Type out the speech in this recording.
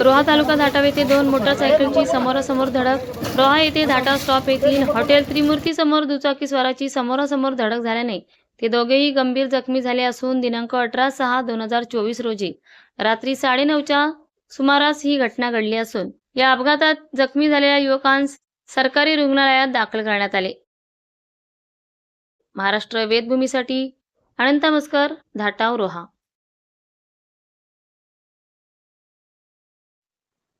रोहा तालुका धाटाव येथे दोन मोटरसायकलची समोरासमोर धडक. रोहा येथे धाटा स्टॉप येथील हॉटेल त्रिमूर्ती समोर दुचाकी स्वाराची समोरासमोर धडक झाल्याने ते दोघेही गंभीर जखमी झाले असून दिनांक अठरा सहा दोन हजार चोवीस रोजी. रात्री साडेनऊच्या सुमारास ही घटना घडली असून या अपघातात जखमी झालेल्या युवकांस सरकारी रुग्णालयात दाखल करण्यात आले. महाराष्ट्र वेदभूमीसाठी अनंत मस्कर धाटाव रोहा.